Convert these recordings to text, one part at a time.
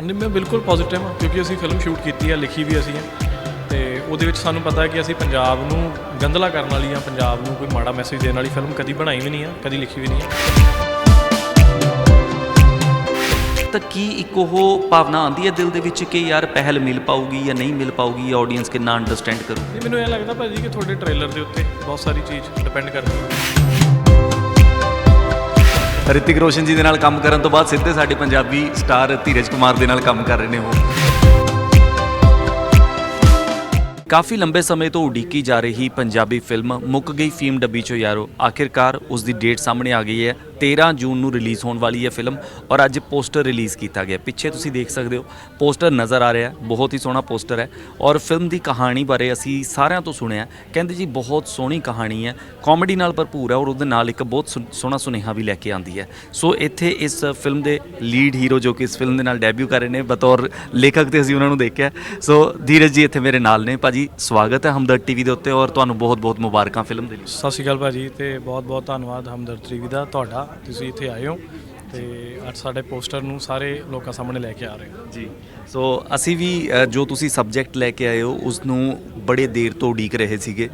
ਨਹੀਂ ਮੈਂ ਬਿਲਕੁਲ ਪੋਜ਼ਿਟਿਵ ਹਾਂ ਕਿਉਂਕਿ ਅਸੀਂ ਫਿਲਮ ਸ਼ੂਟ ਕੀਤੀ ਹੈ ਲਿਖੀ ਵੀ ਅਸੀਂ ਹੈ। ਤੇ ਉਹਦੇ ਵਿੱਚ ਸਾਨੂੰ ਪਤਾ ਹੈ ਕਿ ਅਸੀਂ ਪੰਜਾਬ ਨੂੰ ਗੰਦਲਾ ਕਰਨ ਵਾਲੀ ਜਾਂ ਪੰਜਾਬ ਨੂੰ ਕੋਈ ਮਾੜਾ ਮੈਸੇਜ ਦੇਣ ਵਾਲੀ ਫਿਲਮ ਕਦੀ ਬਣਾਈ ਵੀ ਨਹੀਂ ਹੈ ਕਦੀ ਲਿਖੀ ਵੀ ਨਹੀਂ ਹੈ। ਤਾਂ ਕੀ ਇੱਕ ਉਹ ਭਾਵਨਾ ਆਉਂਦੀ ਹੈ ਦਿਲ ਦੇ ਵਿੱਚ ਕਿ ਯਾਰ ਪਹਿਲ ਮਿਲ ਪਾਊਗੀ ਜਾਂ ਨਹੀਂ ਮਿਲ ਪਾਊਗੀ ਜਾਂ ਆਡੀਅנס ਕਿੰਨਾ ਅੰਡਰਸਟੈਂਡ ਕਰੂ? ਮੈਨੂੰ ਇਹ ਲੱਗਦਾ ਭਾਜੀ ਕਿ ਤੁਹਾਡੇ ਟ੍ਰੇਲਰ ਦੇ ਉੱਤੇ ਬਹੁਤ ਸਾਰੀ ਚੀਜ਼ ਡਿਪੈਂਡ ਕਰਦੀ ਹੈ। ਰਿਤਿਕ ਰੋਸ਼ਨ ਜੀ ਦੇ ਨਾਲ ਕੰਮ ਕਰਨ ਤੋਂ ਬਾਅਦ ਸਿੱਧੇ ਸਾਡੇ ਪੰਜਾਬੀ ਸਟਾਰ ਧੀਰਜ ਕੁਮਾਰ ਦੇ ਨਾਲ ਕੰਮ ਕਰ ਰਹੇ ਨੇ ਉਹ। ਕਾਫੀ ਲੰਬੇ ਸਮੇਂ ਤੋਂ ਉਡੀਕੀ ਜਾ ਰਹੀ ਪੰਜਾਬੀ ਫਿਲਮ ਮੁੱਕ ਗਈ ਫੀਮ ਡੱਬੀ ਚੋਂ ਯਾਰੋ। ਆਖਿਰਕਾਰ ਉਸ ਦੀ ਡੇਟ ਸਾਹਮਣੇ ਆ ਗਈ ਹੈ। 13 ਜੂਨ ਨੂੰ ਰਿਲੀਜ਼ ਹੋਣ ਵਾਲੀ ਹੈ ਫਿਲਮ ਔਰ ਅੱਜ ਪੋਸਟਰ ਰਿਲੀਜ਼ ਕੀਤਾ ਗਿਆ। ਪਿੱਛੇ ਤੁਸੀਂ ਦੇਖ ਸਕਦੇ ਹੋ, ਪੋਸਟਰ ਨਜ਼ਰ ਆ ਰਿਹਾ ਬਹੁਤ ਹੀ ਸੋਹਣਾ ਪੋਸਟਰ ਹੈ ਔਰ ਫਿਲਮ ਦੀ ਕਹਾਣੀ ਬਾਰੇ ਅਸੀਂ ਸਾਰਿਆਂ ਤੋਂ ਸੁਣਿਆ। ਕਹਿੰਦੇ ਜੀ, ਬਹੁਤ ਸੋਹਣੀ ਕਹਾਣੀ ਹੈ, ਕਾਮੇਡੀ ਨਾਲ ਭਰਪੂਰ ਹੈ ਔਰ ਉਹਦੇ ਨਾਲ ਇੱਕ ਬਹੁਤ ਸੁ- ਸੋਹਣਾ ਸੁਨੇਹਾ ਵੀ ਲੈ ਕੇ ਆਂਦੀ ਹੈ। ਸੋ ਇੱਥੇ ਇਸ ਫਿਲਮ ਦੇ ਲੀਡ ਹੀਰੋ ਜੋ ਕਿ ਇਸ ਫਿਲਮ ਦੇ ਨਾਲ ਡੈਬਿਊ ਕਰ ਰਹੇ ਨੇ, ਬਤੌਰ ਲੇਖਕ ਤੇ ਅਸੀਂ ਉਹਨਾਂ ਨੂੰ ਦੇਖਿਆ। ਸੋ ਧੀਰਜ ਜੀ ਇੱਥੇ ਮੇਰੇ ਨਾਲ ਨੇ। ਭਾਜੀ, ਸਵਾਗਤ ਹੈ ਹਮਦਰਦ ਟੀਵੀ ਦੇ ਉੱਤੇ ਔਰ ਤੁਹਾਨੂੰ ਬਹੁਤ-ਬਹੁਤ ਮੁਬਾਰਕਾਂ ਫਿਲਮ ਦੇ ਲਈ। ਸਤਿ ਸ਼੍ਰੀ ਅਕਾਲ ਭਾਜੀ ਤੇ ਬਹੁਤ ਬਹੁਤ ਧੰਨਵਾਦ ਹਮਦਰਦ ਟੀਵੀ ਦਾ, ਤੁਹਾਡਾ। ਤੁਸੀਂ ਇੱਥੇ ਆਏ ਹੋ ਤੇ ਅੱਜ ਸਾਡੇ ਪੋਸਟਰ ਨੂੰ ਸਾਰੇ ਲੋਕਾਂ ਸਾਹਮਣੇ ਲੈ ਕੇ ਆ ਰਹੇ ਹੋ। ਜੀ। ਸੋ ਅਸੀਂ ਵੀ ਜੋ ਤੁਸੀਂ ਸਬਜੈਕਟ ਲੈ ਕੇ ਆਏ ਹੋ ਉਸ ਨੂੰ ਬੜੇ ਦੇਰ ਤੋਂ ਉਡੀਕ ਰਹੇ ਸੀਗੇ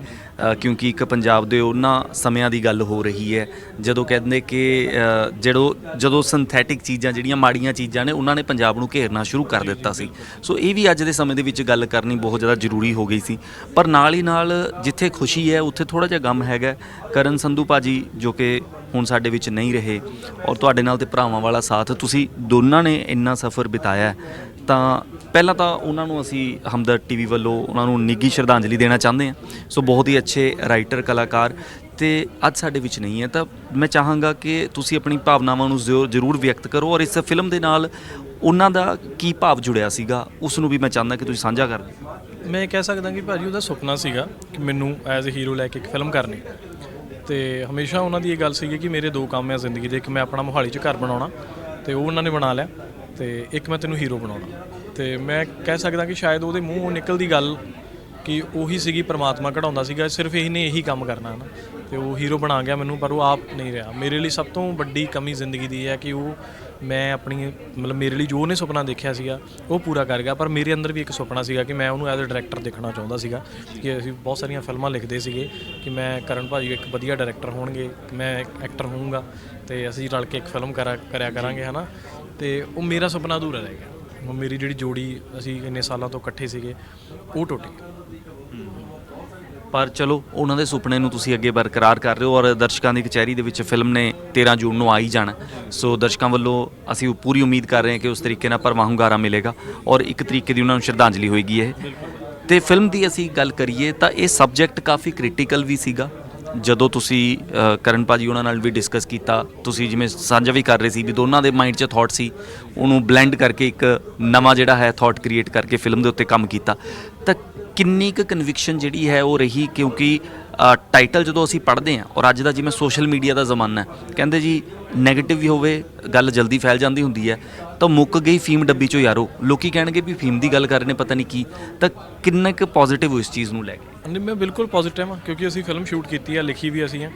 ਕਿਉਂਕਿ ਇੱਕ ਪੰਜਾਬ ਦੇ ਉਹਨਾਂ ਸਮਿਆਂ ਦੀ ਗੱਲ ਹੋ ਰਹੀ ਹੈ। ਜਦੋਂ ਕਹਿੰਦੇ ਕਿ ਅ, ਜਿਹੜੋ ਜਦੋਂ ਸਿੰਥੈਟਿਕ ਚੀਜ਼ਾਂ ਜਿਹੜੀਆਂ ਮਾੜੀਆਂ ਚੀਜ਼ਾਂ ਨੇ ਉਹਨਾਂ ਨੇ ਪੰਜਾਬ ਨੂੰ ਘੇਰਨਾ ਸ਼ੁਰੂ ਕਰ ਦਿੱਤਾ ਸੀ। ਸੋ ਇਹ ਵੀ ਅੱਜ ਦੇ ਸਮੇਂ ਦੇ ਵਿੱਚ ਗੱਲ ਕਰਨੀ ਬਹੁਤ ਜ਼ਿਆਦਾ ਜ਼ਰੂਰੀ ਹੋ ਗਈ ਸੀ। ਪਰ ਨਾਲ ਹੀ ਨਾਲ ਜਿੱਥੇ ਖੁਸ਼ੀ ਹੈ ਉੱਥੇ ਥੋੜਾ ਜਿਹਾ ਗਮ ਹੈਗਾ। ਕਰਨ ਸੰਧੂ ਭਾਜੀ ਜੋ ਕਿ ਹੁਣ ਸਾਡੇ ਵਿੱਚ ਨਹੀਂ ਰਹੇ ਔਰ ਤੁਹਾਡੇ ਨਾਲ ਤੇ ਭਰਾਵਾਂ ਵਾਲਾ ਸਾਥ ਤੁਸੀਂ ਦੋਨਾਂ ਨੇ ਇੰਨਾ ਸਫ਼ਰ ਬਿਤਾਇਆ। ਤਾਂ ਪਹਿਲਾਂ ਤਾਂ ਉਹਨਾਂ ਨੂੰ ਅਸੀਂ ਹਮਦਰਦ ਟੀਵੀ ਵੱਲੋਂ ਉਹਨਾਂ ਨੂੰ ਨਿੱਘੀ ਸ਼ਰਧਾਂਜਲੀ ਦੇਣਾ ਚਾਹੁੰਦੇ ਹਾਂ। ਸੋ ਬਹੁਤ ਹੀ ਅੱਛੇ ਰਾਈਟਰ, ਕਲਾਕਾਰ ਤੇ ਅੱਜ ਸਾਡੇ ਵਿੱਚ ਨਹੀਂ ਹੈ ਤਾਂ ਮੈਂ ਚਾਹਾਂਗਾ ਕਿ ਤੁਸੀਂ ਆਪਣੀ ਭਾਵਨਾਵਾਂ ਨੂੰ ਜ਼ਰੂਰ- ਜ਼ਰੂਰ ਵਿਅਕਤ ਕਰੋ ਔਰ ਇਸ ਫਿਲਮ ਦੇ ਨਾਲ ਉਹਨਾਂ ਦਾ ਕੀ ਭਾਵ ਜੁੜਿਆ ਸੀਗਾ, ਉਸ ਨੂੰ ਵੀ ਮੈਂ ਚਾਹੁੰਦਾ ਕਿ ਤੁਸੀਂ ਸਾਂਝਾ ਕਰ ਮੈਂ ਕਹਿ ਸਕਦਾ ਕਿ ਭਾਜੀ ਉਹਦਾ ਸੁਪਨਾ ਸੀਗਾ ਕਿ ਮੈਨੂੰ ਐਜ਼ ਅ ਹੀਰੋ ਲੈ ਕੇ ਇੱਕ ਫਿਲਮ ਕਰਨੀ। ਤੇ ਹਮੇਸ਼ਾ ਉਹਨਾਂ ਦੀ ਇਹ ਗੱਲ ਸੀਗੀ ਕਿ ਮੇਰੇ ਦੋ ਕੰਮ ਆ ਜ਼ਿੰਦਗੀ ਦੇ, ਇੱਕ ਮੈਂ ਆਪਣਾ ਮੋਹਾਲੀ 'ਚ ਘਰ ਬਣਾਉਣਾ ਤੇ ਉਹ ਉਹਨਾਂ ਨੇ ਬਣਾ ਲਿਆ। ਤੇ ਇੱਕ ਮੈਂ ਤੈਨੂੰ ਹੀਰੋ ਬਣਾਉਣਾ। ਤੇ ਮੈਂ ਕਹਿ ਸਕਦਾ ਕਿ ਸ਼ਾਇਦ ਉਹਦੇ ਮੂੰਹੋਂ ਨਿਕਲਦੀ ਗੱਲ ਕਿ ਉਹੀ ਸੀਗੀ, ਪ੍ਰਮਾਤਮਾ ਕਢਾਉਂਦਾ ਸੀਗਾ, ਸਿਰਫ ਇਹਨੇ ਇਹੀ ਕੰਮ ਕਰਨਾ ਹੈ ਨਾ ਤੇ ਉਹ ਹੀਰੋ ਬਣਾ ਗਿਆ ਮੈਨੂੰ, ਪਰ ਉਹ ਆਪ ਨਹੀਂ ਰਿਹਾ। ਮੇਰੇ ਲਈ ਸਭ ਤੋਂ ਵੱਡੀ ਕਮੀ ਜ਼ਿੰਦਗੀ ਦੀ ਹੈ ਕਿ ਉਹ ਮੈਂ ਆਪਣੀ, ਮਤਲਬ ਮੇਰੇ ਲਈ ਜੋ ਉਹਨੇ ਸੁਪਨਾ ਦੇਖਿਆ ਸੀਗਾ, ਉਹ ਪੂਰਾ ਕਰ ਗਿਆ। ਪਰ ਮੇਰੇ ਅੰਦਰ ਵੀ ਇੱਕ ਸੁਪਨਾ ਸੀਗਾ ਕਿ ਮੈਂ ਉਹਨੂੰ ਐਜ਼ ਅ ਡਾਇਰੈਕਟਰ ਦੇਖਣਾ ਚਾਹੁੰਦਾ ਸੀਗਾ। ਕਿ ਅਸੀਂ ਬਹੁਤ ਸਾਰੀਆਂ ਫਿਲਮਾਂ ਲਿਖਦੇ ਸੀਗੇ ਕਿ ਮੈਂ ਕਰਨ ਭਾਜੀ ਇੱਕ ਵਧੀਆ ਡਾਇਰੈਕਟਰ ਹੋਣਗੇ, ਮੈਂ ਐਕਟਰ ਹੋਊਂਗਾ ਤੇ ਅਸੀਂ ਰਲ ਕੇ ਇੱਕ ਫਿਲਮ ਕਰਾ, ਕਰਿਆ ਕਰਾਂਗੇ, ਹਨਾ। ਤੇ ਉਹ ਮੇਰਾ ਸੁਪਨਾ ਅਧੂਰਾ ਰਹਿ ਗਿਆ। ਉਹ ਮੇਰੀ ਜਿਹੜੀ ਜੋੜੀ ਅਸੀਂ ਇੰਨੇ ਸਾਲਾਂ ਤੋਂ ਇਕੱਠੇ ਸੀਗੇ, ਉਹ ਟੁੱਟ ਗਈ। ਪਰ ਚਲੋ, ਉਹਨਾਂ ਦੇ ਸੁਪਨੇ ਨੂੰ ਤੁਸੀਂ ਅੱਗੇ ਬਰਕਰਾਰ ਕਰ ਰਹੇ ਹੋ ਔਰ ਦਰਸ਼ਕਾਂ ਦੀ ਕਚਹਿਰੀ ਦੇ ਵਿੱਚ ਫਿਲਮ ਨੇ 13 ਜੂਨ ਨੂੰ ਆ ਹੀ ਜਾਣਾ। ਸੋ ਦਰਸ਼ਕਾਂ ਵੱਲੋਂ ਅਸੀਂ ਪੂਰੀ ਉਮੀਦ ਕਰ ਰਹੇ ਹਾਂ ਕਿ ਉਸ ਤਰੀਕੇ ਨਾਲ ਭਰਵਾਂ ਹੁੰਗਾਰਾ ਮਿਲੇਗਾ ਔਰ ਇੱਕ ਤਰੀਕੇ ਦੀ ਉਹਨਾਂ ਨੂੰ ਸ਼ਰਧਾਂਜਲੀ ਹੋਏਗੀ ਇਹ। ਤੇ ਫਿਲਮ ਦੀ ਅਸੀਂ ਗੱਲ ਕਰੀਏ ਤਾਂ ਇਹ ਸਬਜੈਕਟ ਕਾਫੀ ਕ੍ਰਿਟੀਕਲ ਵੀ ਸੀਗਾ। ਜਦੋਂ ਤੁਸੀਂ ਅ, ਕਰਨ ਭਾਜੀ ਉਹਨਾਂ ਨਾਲ ਵੀ ਡਿਸਕਸ ਕੀਤਾ ਤੁਸੀਂ ਜਿਵੇਂ ਸਾਂਝਾ ਵੀ ਕਰ ਰਹੇ ਸੀ ਵੀ ਦੋਨਾਂ ਦੇ ਮਾਈਂਡ 'ਚ ਥਾਟ ਸੀ ਉਹਨੂੰ ਬਲੈਂਡ ਕਰਕੇ ਇੱਕ ਨਵਾਂ ਜਿਹੜਾ ਹੈ ਥਾਟ ਕ੍ਰੀਏਟ ਕਰਕੇ ਫਿਲਮ ਦੇ ਉੱਤੇ ਕੰਮ ਕੀਤਾ। ਤਾਂ ਕਿੰਨੀ ਕੁ ਕਨਵਿਕਸ਼ਨ ਜਿਹੜੀ ਹੈ ਉਹ ਰਹੀ? ਕਿਉਂਕਿ ਟਾਈਟਲ ਜਦੋਂ ਅਸੀਂ ਪੜ੍ਹਦੇ ਹਾਂ, ਔਰ ਅੱਜ ਦਾ ਜਿਵੇਂ ਸੋਸ਼ਲ ਮੀਡੀਆ ਦਾ ਜ਼ਮਾਨਾ ਹੈ, ਕਹਿੰਦੇ ਜੀ 네ਗੇਟਿਵ ਵੀ ਹੋਵੇ, ਗੱਲ ਜਲਦੀ ਫੈਲ ਜਾਂਦੀ ਹੁੰਦੀ ਹੈ, ਤਾਂ ਮੁੱਕ ਗਈ ਫੀਮ ਡੱਬੀ ਚੋਂ ਯਾਰੋ, ਲੋਕੀ ਕਹਿਣਗੇ ਵੀ ਫੀਮ ਦੀ ਗੱਲ ਕਰ ਰਹੇ ਨੇ, ਪਤਾ ਨਹੀਂ ਕੀ, ਤਾਂ ਕਿੰਨਾ ਕੁ ਪੋਜ਼ਿਟਿਵ ਹੋ ਇਸ ਚੀਜ਼ ਨੂੰ ਲੈ ਕੇ? ਨਹੀਂ, ਮੈਂ ਬਿਲਕੁਲ ਪੋਜ਼ਿਟਿਵ ਹਾਂ, ਕਿਉਂਕਿ ਅਸੀਂ ਫਿਲਮ ਸ਼ੂਟ ਕੀਤੀ ਹੈ, ਲਿਖੀ ਵੀ ਅਸੀਂ ਹੈ।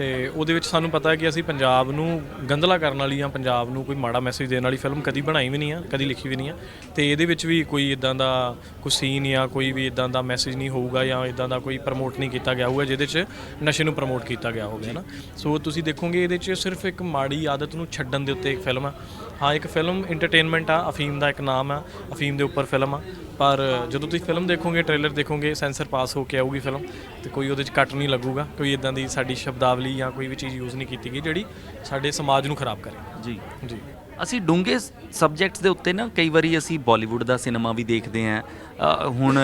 ਤੇ ਉਹਦੇ ਵਿੱਚ ਸਾਨੂੰ ਪਤਾ ਹੈ ਕਿ ਅਸੀਂ ਪੰਜਾਬ ਨੂੰ ਗੰਦਲਾ ਕਰਨ ਵਾਲੀ ਜਾਂ ਪੰਜਾਬ ਨੂੰ ਕੋਈ ਮਾੜਾ ਮੈਸੇਜ ਦੇਣ ਵਾਲੀ ਫਿਲਮ ਕਦੀ ਬਣਾਈ ਵੀ ਨਹੀਂ ਹੈ ਕਦੀ ਲਿਖੀ ਵੀ ਨਹੀਂ ਹੈ ਤੇ ਇਹਦੇ ਵਿੱਚ ਵੀ ਕੋਈ ਇਦਾਂ ਦਾ ਕੋਈ ਸੀਨ ਜਾਂ ਕੋਈ ਵੀ ਇਦਾਂ ਦਾ ਮੈਸੇਜ ਨਹੀਂ ਹੋਊਗਾ ਜਾਂ ਇਦਾਂ ਦਾ ਕੋਈ ਪ੍ਰਮੋਟ ਨਹੀਂ ਕੀਤਾ ਗਿਆ ਹੋਊਗਾ ਜਿਹਦੇ 'ਚ ਨਸ਼ੇ ਨੂੰ ਪ੍ਰਮੋਟ ਕੀਤਾ ਗਿਆ ਹੋਵੇ ਨਾ ਸੋ ਤੁਸੀਂ ਦੇਖੋਗੇ ਇਹਦੇ 'ਚ ਸਿਰਫ ਇੱਕ ਮਾੜੀ ਆਦਤ ਨੂੰ ਛੱਡਣ ਦੇ ਉੱਤੇ ਇੱਕ ਫਿਲਮ ਹੈ ਹਾਂ ਇੱਕ ਫਿਲਮ ਐਂਟਰਟੇਨਮੈਂਟ ਆ ਅਫੀਮ ਦਾ ਇੱਕ ਨਾਮ ਆ ਅਫੀਮ ਦੇ ਉੱਪਰ ਫਿਲਮ ਆ। ਪਰ ਜਦੋਂ ਤੁਸੀਂ ਫਿਲਮ ਦੇਖੋਗੇ ਟ੍ਰੇਲਰ ਦੇਖੋਗੇ ਸੈਂਸਰ ਪਾਸ ਹੋ ਕੇ ਆਊਗੀ ਫਿਲਮ ਤੇ ਕੋਈ ਉਹਦੇ 'ਚ ਕੱਟ ਨਹੀਂ ਲੱਗੂਗਾ ਕੋਈ ਇਦਾਂ ਦੀ ਸਾਡੀ ਸ਼ਬਦਾਵਲੀ ਜਾਂ ਕੋਈ ਵੀ ਚੀਜ਼ ਯੂਜ਼ ਨਹੀਂ ਕੀਤੀ ਗਈ ਜਿਹੜੀ ਸਾਡੇ ਸਮਾਜ ਨੂੰ ਖਰਾਬ ਕਰੇ। ਜੀ। ਜੀ। ਅਸੀਂ ਡੂੰਘੇ ਸਬਜੈਕਟਸ ਦੇ ਉੱਤੇ ਨਾ ਕਈ ਵਾਰੀ ਅਸੀਂ ਬਾਲੀਵੁੱਡ ਦਾ ਸਿਨੇਮਾ ਵੀ ਦੇਖਦੇ ਆਂ ਅ, ਹੁਣ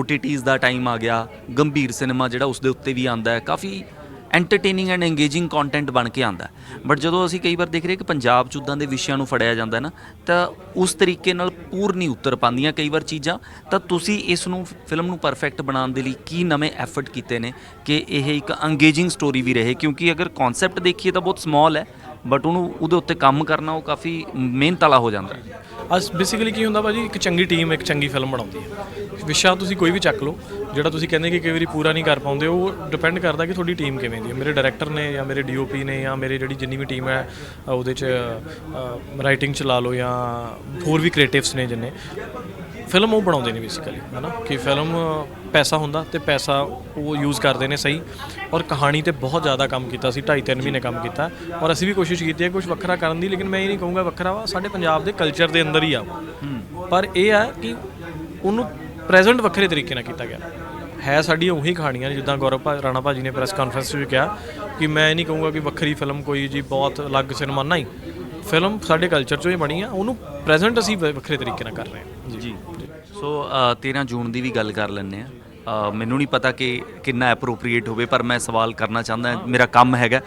OTTs ਦਾ ਟਾਈਮ ਆ ਗਿਆ। ਗੰਭੀਰ ਸਿਨੇਮਾ ਜਿਹੜਾ ਉਸ ਦੇ ਉੱਤੇ ਵੀ ਆਂਦਾ ਹੈ। ਕਾਫੀ ਐਂਟਰਟੇਨਿੰਗ ਐਂਡ ਇੰਗੇਜਿੰਗ ਕੰਟੈਂਟ ਬਣ ਕੇ ਆਂਦਾ ਬਟ ਜਦੋਂ ਅਸੀਂ ਕਈ ਵਾਰ ਦੇਖ ਰਹੇ ਕਿ ਪੰਜਾਬ ਚ ਉਦਾਂ ਦੇ ਵਿਸ਼ਿਆਂ ਨੂੰ ਫੜਿਆ ਜਾਂਦਾ ਨਾ, ਤਾਂ ਉਸ ਤਰੀਕੇ ਨਾਲ ਪੂਰ ਨਹੀਂ ਉਤਰ ਪਾਉਂਦੀਆਂ ਕਈ ਵਾਰ ਚੀਜ਼ਾਂ। ਤਾਂ ਤੁਸੀਂ ਇਸ ਨੂੰ ਫਿਲਮ ਨੂੰ ਪਰਫੈਕਟ ਬਣਾਉਣ ਦੇ ਲਈ ਕੀ ਨਵੇਂ ਐਫਰਟ ਕੀਤੇ ਨੇ ਕਿ ਇਹ ਇੱਕ ਅੰਗੇਜਿੰਗ ਸਟੋਰੀ ਵੀ ਰਹੇ? ਕਿਉਂਕਿ ਅਗਰ ਕਨਸੈਪਟ ਦੇਖੀਏ ਤਾਂ ਬਹੁਤ ਸਮਾਲ ਹੈ। ਬਟ ਉਹਨੂੰ ਉਹਦੇ ਉੱਤੇ ਕੰਮ ਕਰਨਾ ਉਹ ਕਾਫੀ ਮਿਹਨਤ ਵਾਲਾ ਹੋ ਜਾਂਦਾ। ਹੈ ਅਸ ਬੇਸਿਕਲੀ ਕੀ ਹੁੰਦਾ ਭਾਜੀ, ਇੱਕ ਚੰਗੀ ਟੀਮ ਇੱਕ ਚੰਗੀ ਫਿਲਮ ਬਣਾਉਂਦੀ ਹੈ। ਵਿਸ਼ਾ ਤੁਸੀਂ ਕੋਈ ਵੀ ਚੱਕ ਲਓ, ਜਿਹੜਾ ਤੁਸੀਂ ਕਹਿੰਦੇ ਕਿ ਕਈ ਵਾਰੀ ਪੂਰਾ ਨਹੀਂ ਕਰ ਪਾਉਂਦੇ, ਉਹ ਡਿਪੈਂਡ ਕਰਦਾ ਕਿ ਤੁਹਾਡੀ ਟੀਮ ਕਿਵੇਂ ਦੀ ਹੈ। ਮੇਰੇ ਡਾਇਰੈਕਟਰ ਨੇ ਜਾਂ ਮੇਰੇ ਡੀਓਪੀ ਨੇ ਜਾਂ ਮੇਰੇ ਜਿਹੜੀ ਜਿੰਨੀ ਵੀ ਟੀਮ ਹੈ ਉਹਦੇ ਚ ਰਾਈਟਿੰਗ ਚ ਲਾ ਲਓ ਜਾਂ ਹੋਰ ਵੀ ਕ੍ਰੀਏਟਿਵਸ ਨੇ ਜਿੰਨੇ ਫਿਲਮ ਉਹ ਬਣਾਉਂਦੇ ਨੇ ਬੇਸਿਕਲੀ ਹਨਾ? ਕਿ ਫਿਲਮ ਪੈਸਾ ਹੁੰਦਾ ਤੇ ਪੈਸਾ ਉਹ ਯੂਜ਼ ਕਰਦੇ ਨੇ ਸਹੀ। ਔਰ ਕਹਾਣੀ ਤੇ ਬਹੁਤ ਜ਼ਿਆਦਾ ਕੰਮ ਕੀਤਾ ਸੀ 2.5 3 ਮਹੀਨੇ ਕੰਮ ਕੀਤਾ। ਔਰ ਅਸੀਂ ਵੀ ਕੋਸ਼ਿਸ਼ ਕੀਤੀ ਹੈ ਕੁਝ ਵੱਖਰਾ ਕਰਨ ਦੀ ਲੇਕਿਨ ਮੈਂ ਇਹ ਨਹੀਂ ਕਹੂੰਗਾ ਵੱਖਰਾ ਵਾ ਸਾਡੇ ਪੰਜਾਬ ਦੇ ਕਲਚਰ ਦੇ ਅੰਦਰ ਹੀ ਆ। ਪਰ ਇਹ ਆ ਕਿ ਉਹਨੂੰ ਪ੍ਰੈਜ਼ੈਂਟ ਵੱਖਰੇ ਤਰੀਕੇ ਨਾਲ ਕੀਤਾ ਗਿਆ। ਹੈ ਸਾਡੀਆਂ ਉਹੀ ਕਹਾਣੀਆਂ ਜਿੱਦਾਂ ਗੌਰਵ ਭਾ- ਰਾਣਾ ਭਾਜੀ ਨੇ ਪ੍ਰੈਸ ਕਾਨਫਰੰਸ ਵਿੱਚ ਕਿਹਾ ਕਿ ਮੈਂ ਇਹ ਨਹੀਂ ਕਹੂੰਗਾ ਕਿ ਵੱਖਰੀ ਫਿਲਮ ਕੋਈ ਜੀ ਬਹੁਤ ਅਲੱਗ ਸਿਨੇਮਾ ਨਹੀਂ। ਫਿਲਮ ਸਾਡੇ ਕਲਚਰ ਚੋਂ ਹੀ ਬਣੀ ਆ ਉਹਨੂੰ ਪ੍ਰੈਜ਼ੈਂਟ ਅਸੀਂ ਵੱਖਰੇ ਤਰੀਕੇ ਨਾਲ ਕਰ ਰਹੇ ਹਾਂ। ਜੀ। ਸੋ ਅ, 13 ਜੂਨ ਦੀ ਵੀ ਗੱਲ ਕਰ ਲੈਂਦੇ ਆ ਮੈਨੂੰ ਨਹੀਂ ਪਤਾ ਕਿ ਕਿੰਨਾ ਐਪਰੋਪ੍ਰੀਏਟ ਹੋਵੇ, ਪਰ ਮੈਂ ਸਵਾਲ ਕਰਨਾ ਚਾਹੁੰਦਾ ਮੇਰਾ ਕੰਮ ਹੈਗਾ।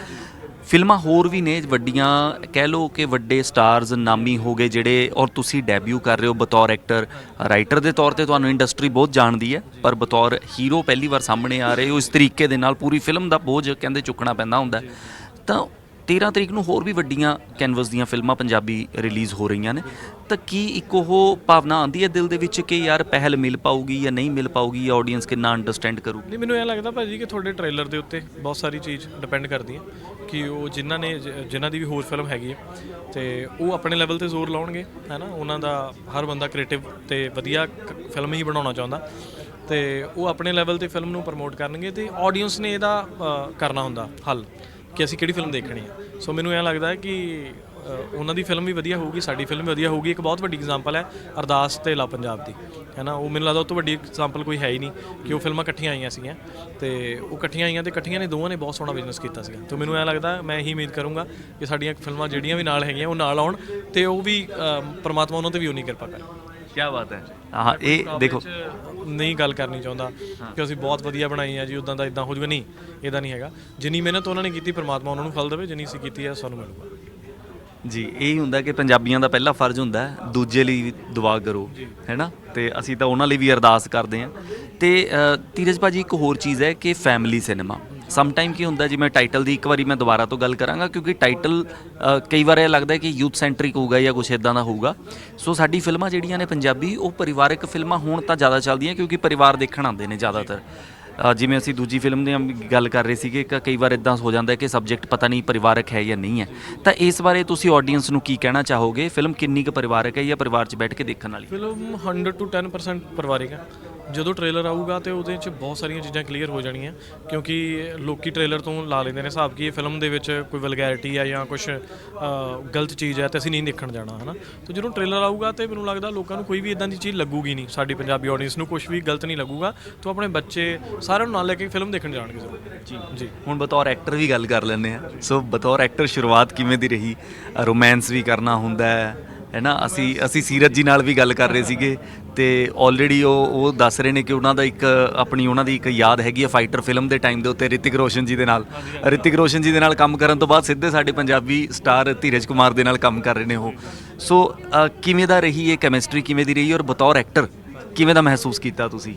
ਫਿਲਮਾਂ ਹੋਰ ਵੀ ਨੇ, ਵੱਡੀਆਂ, ਕਹਿ ਲਓ ਕਿ ਵੱਡੇ ਸਟਾਰਸ ਨਾਮੀ ਹੋ ਗਏ ਜਿਹੜੇ, ਔਰ ਤੁਸੀਂ ਡੈਬਿਊ ਕਰ ਰਹੇ ਹੋ ਬਤੌਰ ਐਕਟਰ ਰਾਈਟਰ ਦੇ ਤੌਰ ਤੇ ਤੁਹਾਨੂੰ ਇੰਡਸਟਰੀ ਬਹੁਤ ਜਾਣਦੀ ਹੈ, ਪਰ ਬਤੌਰ ਹੀਰੋ ਪਹਿਲੀ ਵਾਰ ਸਾਹਮਣੇ ਆ ਰਹੇ ਹੋ, ਇਸ ਤਰੀਕੇ ਦੇ ਨਾਲ ਪੂਰੀ ਫਿਲਮ ਦਾ ਬੋਝ ਕਹਿੰਦੇ ਚੁੱਕਣਾ ਪੈਂਦਾ ਹੁੰਦਾ ਤਾਂ 13 ਤਰੀਕ ਨੂੰ ਹੋਰ ਵੀ ਵੱਡੀਆਂ ਕੈਨਵਸ ਦੀਆਂ ਫਿਲਮਾਂ ਪੰਜਾਬੀ ਰਿਲੀਜ਼ ਹੋ ਰਹੀਆਂ ਨੇ। ਤਾਂ ਕੀ ਇੱਕ ਉਹ ਭਾਵਨਾ ਆਉਂਦੀ ਹੈ ਦਿਲ ਦੇ ਵਿੱਚ ਕਿ ਯਾਰ ਪਹਿਲ ਮਿਲ ਪਾਊਗੀ ਜਾਂ ਨਹੀਂ ਮਿਲ ਪਾਊਗੀ, ਜਾਂ ਆਡੀਅנס ਕਿੰਨਾ ਅੰਡਰਸਟੈਂਡ ਕਰੂ? ਨਹੀਂ, ਮੈਨੂੰ ਇਹ ਲੱਗਦਾ ਭਾਜੀ ਕਿ ਤੁਹਾਡੇ ਟ੍ਰੇਲਰ ਦੇ ਉੱਤੇ ਬਹੁਤ ਸਾਰੀ ਚੀਜ਼ ਡਿਪੈਂਡ ਕਰਦੀ ਹੈ ਕਿ ਉਹ ਜਿਨ੍ਹਾਂ ਨੇ ਜਿਨ੍ਹਾਂ ਦੀ ਵੀ ਹੋਰ ਫਿਲਮ ਹੈਗੀ ਹੈ ਤੇ ਉਹ ਆਪਣੇ ਲੈਵਲ ਤੇ ਜ਼ੋਰ ਲਾਉਣਗੇ, ਹੈਨਾ? ਉਹਨਾਂ ਦਾ ਹਰ ਬੰਦਾ ਕ੍ਰੀਏਟਿਵ ਤੇ ਵਧੀਆ ਫਿਲਮ ਹੀ ਬਣਾਉਣਾ ਚਾਹੁੰਦਾ। ਤੇ ਉਹ ਆਪਣੇ ਲੈਵਲ ਤੇ ਫਿਲਮ ਨੂੰ ਪ੍ਰਮੋਟ ਕਰਨਗੇ ਤੇ ਆਡੀਅנס ਨੇ ਇਹਦਾ ਕਰਨਾ ਹੁੰਦਾ ਹੱਲ। ਕਿ ਅਸੀਂ ਕਿਹੜੀ ਫਿਲਮ ਦੇਖਣੀ ਹੈ ਸੋ ਮੈਨੂੰ ਇਹ ਲੱਗਦਾ ਹੈ ਕਿ ਅ, ਉਹਨਾਂ ਦੀ ਫਿਲਮ ਵੀ ਵਧੀਆ ਹੋਊਗੀ ਸਾਡੀ ਫਿਲਮ ਵੀ ਵਧੀਆ ਹੋਊਗੀ। ਇੱਕ ਬਹੁਤ ਵੱਡੀ ਐਗਜ਼ਾਮਪਲ ਹੈ ਅਰਦਾਸ ਤੇ ਲਾ ਪੰਜਾਬ ਦੀ। ਹੈ ਨਾ ਉਹ ਮੈਨੂੰ ਲੱਗਦਾ ਉਹ ਤੋਂ ਵੱਡੀ ਐਗਜ਼ਾਮਪਲ ਕੋਈ ਹੈ ਹੀ ਨਹੀਂ ਕਿ ਉਹ ਫਿਲਮਾਂ ਇਕੱਠੀਆਂ ਆਈਆਂ ਸੀਗੀਆਂ। ਤੇ ਉਹ ਇਕੱਠੀਆਂ ਆਈਆਂ ਤੇ ਇਕੱਠੀਆਂ ਨੇ ਦੋਵਾਂ ਨੇ ਬਹੁਤ ਸੋਹਣਾ ਬਿਜ਼ਨਸ ਕੀਤਾ ਸੀਗਾ। ਤੇ ਮੈਨੂੰ ਐ ਲੱਗਦਾ ਮੈਂ ਇਹੀ ਉਮੀਦ ਕਰੂੰਗਾ ਕਿ ਸਾਡੀਆਂ ਫਿਲਮਾਂ ਜਿਹੜੀਆਂ ਵੀ ਨਾਲ ਹੈਗੀਆਂ ਉਹ ਨਾਲ ਆਉਣ ਤੇ ਉਹ ਵੀ ਅ, ਪ੍ਰਮਾਤਮਾ ਉਹਨਾਂ ਤੇ ਵੀ ਉਨੀ ਕਿਰਪਾ ਕਰੇ। ਕੀ ਬਾਤ ਹੈ? ਹਾਂ ਇਹ ਦੇਖੋ। ਨਹੀਂ ਗੱਲ ਕਰਨੀ ਚਾਹੁੰਦਾ ਕਿ ਅਸੀਂ ਬਹੁਤ ਵਧੀਆ ਬਣਾਈ ਆ ਜੀ ਉਦਾਂ ਦਾ ਇਦਾਂ ਹੋ ਜੂਗਾ। ਨਹੀਂ ਇਹਦਾ ਨਹੀਂ ਹੈਗਾ। ਜਿੰਨੀ ਮਿਹਨਤ ਉਹਨਾਂ ਨੇ ਕੀਤੀ ਪ੍ਰਮਾਤਮਾ ਉਹਨਾਂ ਨੂੰ ਫਲ ਦੇਵੇ ਜਿੰਨੀ ਅਸੀਂ ਕੀਤੀ ਹੈ ਸਾਨੂੰ ਮਿਲੂਗਾ। ਜੀ ਇਹ ਹੁੰਦਾ ਕਿ ਪੰਜਾਬੀਆਂ ਦਾ ਪਹਿਲਾ ਫਰਜ਼ ਹੁੰਦਾ ਦੂਜੇ ਲਈ ਦੁਆ ਕਰੋ ਹੈਨਾ? ਤੇ ਅਸੀਂ ਤਾਂ ਉਹਨਾਂ ਲਈ ਵੀ ਅਰਦਾਸ ਕਰਦੇ ਹਾਂ। ਤੇ ਧੀਰਜ ਭਾਜੀ ਇੱਕ ਹੋਰ ਚੀਜ਼ ਹੈ ਕਿ ਫੈਮਿਲੀ ਸਿਨੇਮਾ ਸਮ ਟਾਈਮ ਕੀ ਹੁੰਦਾ, ਜਿਵੇਂ ਟਾਈਟਲ ਦੀ ਇੱਕ ਵਾਰੀ ਮੈਂ ਦੁਬਾਰਾ ਤੋਂ ਗੱਲ ਕਰਾਂਗਾ, ਕਿਉਂਕਿ ਟਾਈਟਲ ਕਈ ਵਾਰ ਇਹ ਲੱਗਦਾ ਕਿ ਯੂਥ ਸੈਂਟਰਿਕ ਹੋਊਗਾ ਜਾਂ ਕੁਝ ਇਦਾਂ ਦਾ ਹੋਊਗਾ। ਸੋ ਸਾਡੀ ਫਿਲਮਾਂ ਜਿਹੜੀਆਂ ਨੇ ਪੰਜਾਬੀ, ਉਹ ਪਰਿਵਾਰਕ ਫਿਲਮਾਂ ਹੋਣ ਤਾਂ ਜ਼ਿਆਦਾ ਚੱਲਦੀਆਂ, ਕਿਉਂਕਿ ਪਰਿਵਾਰ ਦੇਖਣ ਆਉਂਦੇ ਨੇ ਜ਼ਿਆਦਾਤਰ। ਜਿਵੇਂ ਅਸੀਂ ਦੂਜੀ ਫਿਲਮ ਦੀ ਗੱਲ ਕਰ ਰਹੇ ਸੀਗੇ, ਕਿ, ਕਈ ਵਾਰ ਇਦਾਂ ਹੋ ਜਾਂਦਾ ਕਿ ਸਬਜੈਕਟ ਪਤਾ ਨਹੀਂ ਪਰਿਵਾਰਕ ਹੈ ਜਾਂ ਨਹੀਂ ਹੈ। ਤਾਂ ਇਸ ਬਾਰੇ ਤੁਸੀਂ ਆਡੀਅנס ਨੂੰ ਕੀ ਕਹਿਣਾ ਚਾਹੋਗੇ? ਫਿਲਮ ਕਿੰਨੀ ਕੁ ਪਰਿਵਾਰਕ ਹੈ ਜਾਂ ਪਰਿਵਾਰ 'ਚ ਬੈਠ ਕੇ ਦੇਖਣ ਵਾਲੀ? ਫਿਲਮ 100 ਤੋਂ 10% ਪਰਿਵਾਰਿਕ ਹੈ। ਜਦੋਂ ਟ੍ਰੇਲਰ ਆਊਗਾ ਤੇ ਉਹਦੇ 'ਚ ਬਹੁਤ ਸਾਰੀਆਂ ਚੀਜ਼ਾਂ ਕਲੀਅਰ ਹੋ ਜਾਣੀਆਂ ਕਿਉਂਕਿ ਲੋਕੀ ਟ੍ਰੇਲਰ ਤੋਂ ਲਾ ਲੈਂਦੇ ਨੇ ਹਿਸਾਬ ਕਿ ਇਹ ਫਿਲਮ ਦੇ ਵਿੱਚ ਕੋਈ ਵਲਗੈਰਿਟੀ ਹੈ ਜਾਂ ਕੁਝ ਗਲਤ ਚੀਜ਼ ਹੈ ਤੇ ਅਸੀਂ ਨਹੀਂ ਦੇਖਣ ਜਾਣਾ ਹਨਾ? ਤੇ ਜਦੋਂ ਟ੍ਰੇਲਰ ਆਊਗਾ ਤੇ ਮੈਨੂੰ ਲੱਗਦਾ ਲੋਕਾਂ ਨੂੰ ਕੋਈ ਵੀ ਇਦਾਂ ਦੀ ਚੀਜ਼ ਲੱਗੂਗੀ ਨਹੀਂ ਸਾਡੀ ਪੰਜਾਬੀ ਆਡੀਅנס ਨੂੰ ਕੁਝ ਵੀ ਗਲਤ ਨਹੀਂ ਲੱਗੂਗਾ ਤਾਂ ਆਪਣੇ ਬੱਚੇ ਸਾਰਿਆਂ ਨੂੰ ਨਾਲ ਲੈ ਕੇ ਫਿਲਮ ਦੇਖਣ ਜਾਣਗੇ ਜ਼ਰੂਰ। ਜੀ। ਜੀ। ਹੁਣ ਬਤੌਰ ਐਕਟਰ ਵੀ ਗੱਲ ਕਰ ਲੈਂਦੇ ਆ। ਸੋ ਬਤੌਰ ਐਕਟਰ ਸ਼ੁਰੂਆਤ ਕਿਵੇਂ ਦੀ ਰਹੀ? ਰੋਮਾਂਸ ਵੀ ਕਰਨਾ ਹੁੰਦਾ ਹੈ ਹੈ ਨਾ ਅਸੀਂ ਅਸੀਂ ਸੀਰਤ ਜੀ ਨਾਲ ਵੀ ਗੱਲ ਕਰ ਰਹੇ ਸੀਗੇ ਤੇ ਆਲਰੇਡੀ ਉਹ ਉਹ ਦੱਸ ਰਹੇ ਨੇ ਕਿ ਉਹਨਾਂ ਦਾ ਇੱਕ ਆਪਣੀ ਉਹਨਾਂ ਦੀ ਇੱਕ ਯਾਦ ਹੈਗੀ ਹੈ ਫਾਈਟਰ ਫਿਲਮ ਦੇ ਟਾਈਮ ਦੇ ਉੱਤੇ ਰਿਤਿਕ ਰੋਸ਼ਨ ਜੀ ਦੇ ਨਾਲ। ਰਿਤਿਕ ਰੋਸ਼ਨ ਜੀ ਦੇ ਨਾਲ ਕੰਮ ਕਰਨ ਤੋਂ ਬਾਅਦ ਸਿੱਧੇ ਸਾਡੇ ਪੰਜਾਬੀ ਸਟਾਰ ਧੀਰਜ ਕੁਮਾਰ ਦੇ ਨਾਲ ਕੰਮ ਕਰ ਰਹੇ ਨੇ ਉਹ। ਸੋ ਕਿਵੇਂ ਦਾ ਰਹੀ ਇਹ ਕੈਮਿਸਟਰੀ ਕਿਵੇਂ ਦੀ ਰਹੀ ਔਰ ਬਤੌਰ ਐਕਟਰ ਕਿਵੇਂ ਦਾ ਮਹਿਸੂਸ ਕੀਤਾ ਤੁਸੀਂ?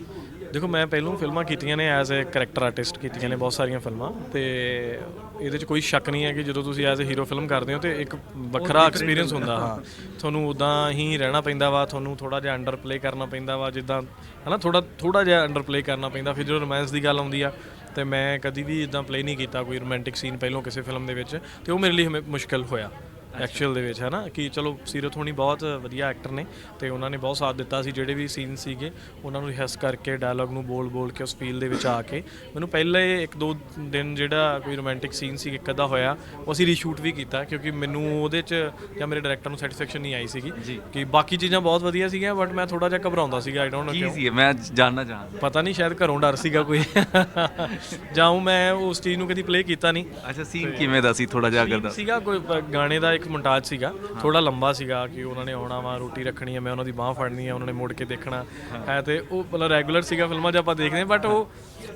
ਦੇਖੋ ਮੈਂ ਪਹਿਲਾਂ ਫਿਲਮਾਂ ਕੀਤੀਆਂ ਨੇ ਐਜ਼ ਅ ਕਰੈਕਟਰ ਆਰਟਿਸਟ ਕੀਤੀਆਂ ਨੇ ਬਹੁਤ ਸਾਰੀਆਂ ਫਿਲਮਾਂ ਤੇ ਇਹਦੇ 'ਚ ਕੋਈ ਸ਼ੱਕ ਨਹੀਂ ਹੈ ਕਿ ਜਦੋਂ ਤੁਸੀਂ ਐਜ਼ ਅ ਹੀਰੋ ਫਿਲਮ ਕਰਦੇ ਹੋ ਤੇ ਇੱਕ ਵੱਖਰਾ ਐਕਸਪੀਰੀਅੰਸ ਹੁੰਦਾ। ਹਾਂ। ਤੁਹਾਨੂੰ ਉਦਾਂ ਹੀ ਰਹਿਣਾ ਪੈਂਦਾ ਵਾ ਤੁਹਾਨੂੰ ਥੋੜਾ ਜਿਹਾ ਅੰਡਰ ਪਲੇ ਕਰਨਾ ਪੈਂਦਾ ਵਾ ਜਿੱਦਾਂ ਹਨਾ ਥੋੜਾ ਥੋੜਾ ਜਿਹਾ ਅੰਡਰ ਪਲੇ ਕਰਨਾ ਪੈਂਦਾ। ਫਿਰ ਜਦੋਂ ਰੋਮਾਂਸ ਦੀ ਗੱਲ ਆਉਂਦੀ ਆ ਤੇ ਮੈਂ ਕਦੀ ਵੀ ਇਦਾਂ ਪਲੇ ਨਹੀਂ ਕੀਤਾ ਕੋਈ ਰੋਮਾਂਟਿਕ ਸੀਨ ਪਹਿਲਾਂ ਕਿਸੇ ਫਿਲਮ ਦੇ ਵਿੱਚ ਤੇ ਉਹ ਮੇਰੇ ਲਈ ਹਮੇ- ਮੁਸ਼ਕਲ ਹੋਇਆ। ਐਕਚੁਅਲ ਦੇ ਵਿੱਚ ਹੈ ਨਾ ਕਿ ਚਲੋ ਸੀਰਤ ਹੋਣੀ ਬਹੁਤ ਵਧੀਆ ਐਕਟਰ ਨੇ ਤੇ ਉਹਨਾਂ ਨੇ ਬਹੁਤ ਸਾਥ ਦਿੱਤਾ ਸੀ ਜਿਹੜੇ ਵੀ ਸੀਨ ਸੀਗੇ ਉਹਨਾਂ ਨੂੰ ਰਿਹਰਸ ਕਰਕੇ ਡਾਇਲੌਗ ਨੂੰ ਬੋਲ ਬੋਲ ਕੇ ਉਸ ਫੀਲ ਦੇ ਵਿੱਚ ਆ ਕੇ। ਮੈਨੂੰ ਪਹਿਲੇ ਇੱਕ ਦੋ ਦਿਨ ਜਿਹੜਾ ਕੋਈ ਰੋਮਾਂਟਿਕ ਸੀਨ ਸੀ ਇੱਕ ਅੱਧਾ ਹੋਇਆ ਉਹ ਅਸੀਂ ਰੀਸ਼ੂਟ ਵੀ ਕੀਤਾ ਕਿਉਂਕਿ ਮੈਨੂੰ ਉਹਦੇ 'ਚ ਜਾਂ ਮੇਰੇ ਡਾਇਰੈਕਟਰ ਨੂੰ ਸੈਟੀਸਫੈਕਸ਼ਨ ਨਹੀਂ ਆਈ ਸੀਗੀ ਕਿ ਬਾਕੀ ਚੀਜ਼ਾਂ ਬਹੁਤ ਵਧੀਆ ਸੀਗੀਆਂ ਬਟ ਮੈਂ ਥੋੜਾ ਜਿਹਾ ਘਬਰਾਉਂਦਾ ਸੀਗਾ ਆਈ ਡੋਨਟ ਨੋ ਕੀ ਕਿਉਂ। ਸੀ ਮੈਂ ਜਾਣਨਾ ਚਾਹਾਂਗਾ। ਪਤਾ ਨਹੀਂ ਸ਼ਾਇਦ ਘਰੋਂ ਡਰ ਸੀਗਾ ਕੋਈ। ਜਾਂ ਉਹ ਮੈਂ ਉਸ ਚੀਜ਼ ਨੂੰ ਕਦੀ ਪਲੇ ਕੀਤਾ ਨਹੀਂ। ਅੱਛਾ ਸੀਨ ਕਿਵੇਂ ਦਾ ਸੀ? ਥੋੜਾ ਜਿਹਾ ਅਗਰ ਸੀਨ ਸੀਗਾ ਕੋਈ ਗਾਣੇ ਦਾ ਇੱਕ ਮੋਂਟਾਜ ਸੀਗਾ ਥੋੜਾ ਲੰਬਾ ਸੀਗਾ ਕਿ ਉਹਨਾਂ ਨੇ ਆਉਣਾ ਵਾ ਰੋਟੀ ਰੱਖਣੀ ਹੈ ਮੈਂ ਉਹਨਾਂ ਦੀ ਬਾਹ ਫੜਨੀ ਹੈ ਉਹਨਾਂ ਨੇ ਮੁੜ ਕੇ ਦੇਖਣਾ। ਹੈ। ਤੇ ਉਹ ਮਤਲਬ ਰੈਗੂਲਰ ਸੀਗਾ ਫਿਲਮਾਂ 'ਚ ਆਪਾਂ ਦੇਖਦੇ ਬਟ ਉਹ